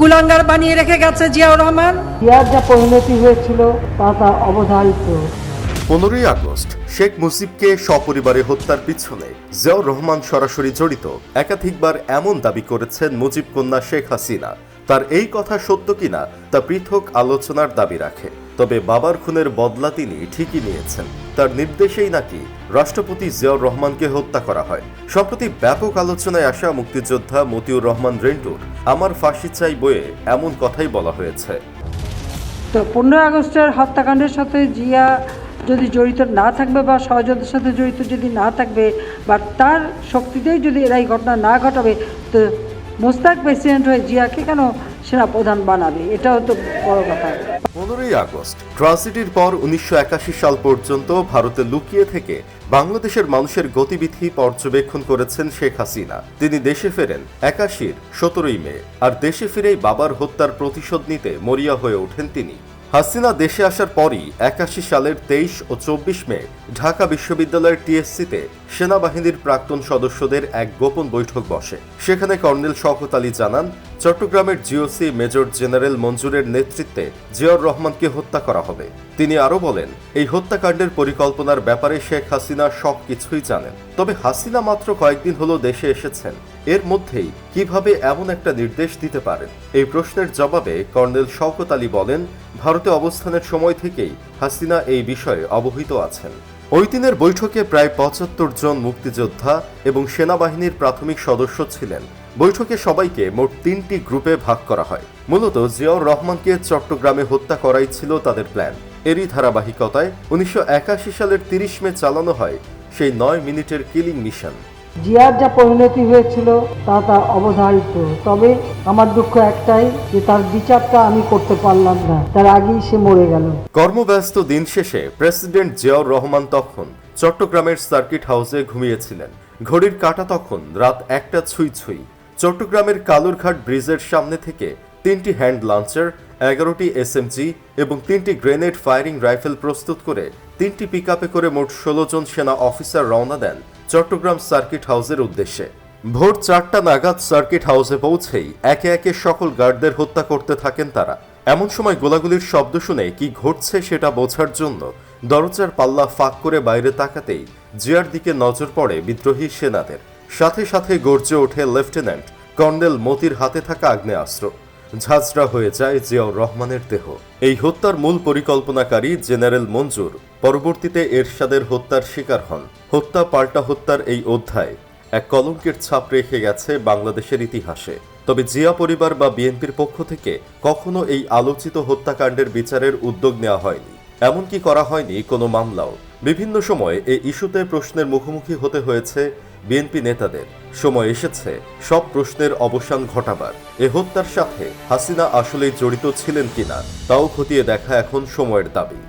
কুলাঙ্গার বানিয়ে রেখে গেছে জিয়াউর রহমান। জিয়ার যা পরিণতি হয়েছিল তা তার অবধারিত। পনেরোই আগস্ট শেখ মুজিবকে সপরিবারে হত্যার পিছনে জিয়াউর রহমান সরাসরি জড়িত। একাধিকবার এমন দাবি করেছেন মুজিব কন্যা শেখ হাসিনা। তার এই কথা সত্য কিনা তা পৃথক আলোচনার দাবি রাখে। তবে বাবার খুনের বদলা তিনি ঠিকই নিয়েছেন। তার নির্দেশেই নাকি রাষ্ট্রপতি জিয়াউর রহমানকে হত্যা করা হয়। সম্প্রতি ব্যাপক আলোচনায় আসা মুক্তিযোদ্ধা মতিউর রহমান রেন্টুর আমার ফাঁসি চাই বইয়ে এমন কথাই বলা হয়েছে। তো পনেরোই আগস্টের হত্যাকাণ্ডের সাথে জিয়া যদি জড়িত না থাকবে বা সহযোগীদের সাথে জড়িত যদি না থাকবে বা তার শক্তিতেই যদি এরা এই ঘটনা না ঘটাবে, তো মোস্তাক প্রেসিডেন্ট হয়ে জিয়াকে কেন সেনাপ্রধান বানাবে, এটাও তো বড় কথা। পনেরোই আগস্ট ট্রাজেডির পর উনিশশো সাল পর্যন্ত ভারতে লুকিয়ে থেকে বাংলাদেশের মানুষের গতিবিধি পর্যবেক্ষণ করেছেন শেখ হাসিনা। তিনি দেশে ফেরেন একাশির সতেরোই মে, আর দেশে ফিরেই বাবার হত্যার প্রতিশোধ নিতে মরিয়া হয়ে ওঠেন তিনি। হাসিনা দেশে আসার পরই একাশি সালের তেইশ ও চব্বিশ মে ঢাকা বিশ্ববিদ্যালয়ের টিএসসিতে সেনাবাহিনীর প্রাক্তন সদস্যদের এক গোপন বৈঠক বসে। সেখানে কর্নেল শওকত আলী জানান চট্টগ্রামের জিওসি মেজর জেনারেল মঞ্জুরের নেতৃত্বে জিয়াউর রহমানকে হত্যা করা হবে। তিনি আরও বলেন, এই হত্যাকাণ্ডের পরিকল্পনার ব্যাপারে শেখ হাসিনা সব কিছুই জানেন। তবে হাসিনা মাত্র কয়েকদিন হলো দেশে এসেছেন। এর মধ্যেই কীভাবে এমন একটা নির্দেশ দিতে পারেন? এই প্রশ্নের জবাবে কর্নেল শওকত আলী বলেন, ভারতে অবস্থানের সময় থেকেই হাসিনা এই বিষয়ে অবহিত আছেন। ওই দিনের বৈঠকে প্রায় পঁচাত্তর জন মুক্তিযোদ্ধা এবং সেনাবাহিনীর প্রাথমিক সদস্য ছিলেন। বৈঠকে সবাইকে মোট তিনটি গ্রুপে ভাগ করা হয়। মূলত জিয়াউর রহমানকে চট্টগ্রামে হত্যা করাই ছিল তাদের প্ল্যান। এরই ধারাবাহিকতায় উনিশশো একাশি সালের তিরিশ মে চালানো হয় সেই নয় মিনিটের কিলিং মিশন। জিয়ার যা পরিণতি হয়েছিল, তা তার অবধারিত। তবে আমার দুঃখ একটাই যে তার বিচারটা আমি করতে পারলাম না। তার আগেই সে মরে গেল। কর্মব্যস্ত দিন শেষে প্রেসিডেন্ট জিয়াউর রহমান তখন চট্টগ্রামের সার্কিট হাউসে ঘুমিয়েছিলেন। ঘড়ির কাঁটা তখন রাত একটা ছুঁই ছুঁই। চট্টগ্রামের কালুরঘাট ব্রিজের সামনে থেকে তিনটি হ্যান্ড লঞ্চার এগারোটি এসএমজি এবং তিনটি গ্রেনেড ফায়ারিং রাইফেল প্রস্তুত করে তিনটি পিকআপে করে মোট ষোলো জন সেনা অফিসার রওনা দেন চট্টগ্রাম সার্কিট হাউসের উদ্দেশ্যে। ভোর চারটা নাগাদ সার্কিট হাউসে পৌঁছেই একে একে সকল গার্ডদের হত্যা করতে থাকেন তারা। এমন সময় গোলাগুলির শব্দ শুনে কি ঘটছে সেটা বোঝার জন্য দরজার পাল্লা ফাঁক করে বাইরে তাকাতেই জিয়ার দিকে নজর পড়ে বিদ্রোহী সেনাদের। সাথে সাথে গর্জে ওঠে লেফটেন্যান্ট কর্নেল মতির হাতে থাকা আগ্নেয়াস্ত্র। ঝাঁঝরা হয়ে যায় জিয়াউর রহমানের দেহ। এই হত্যার মূল পরিকল্পনাকারী জেনারেল মঞ্জুর পরবর্তীতে এরশাদের হত্যার শিকার হন। হত্যা পাল্টা হত্যার এই অধ্যায় এক কলঙ্কের ছাপ রেখে গেছে বাংলাদেশের ইতিহাসে। তবে জিয়া পরিবার বা বিএনপির পক্ষ থেকে কখনো এই আলোচিত হত্যাকাণ্ডের বিচারের উদ্যোগ নেওয়া হয়নি। এমনকি করা হয়নি কোনো মামলাও। বিভিন্ন সময় এই ইস্যুতে প্রশ্নের মুখোমুখি হতে হয়েছে বিএনপি নেতাদের। সময় এসেছে, সব প্রশ্নের অবসান ঘটাবার। এ হত্যার সাথে হাসিনা আসলেই জড়িত ছিলেন কিনা, তাও খতিয়ে দেখা এখন সময়ের দাবি।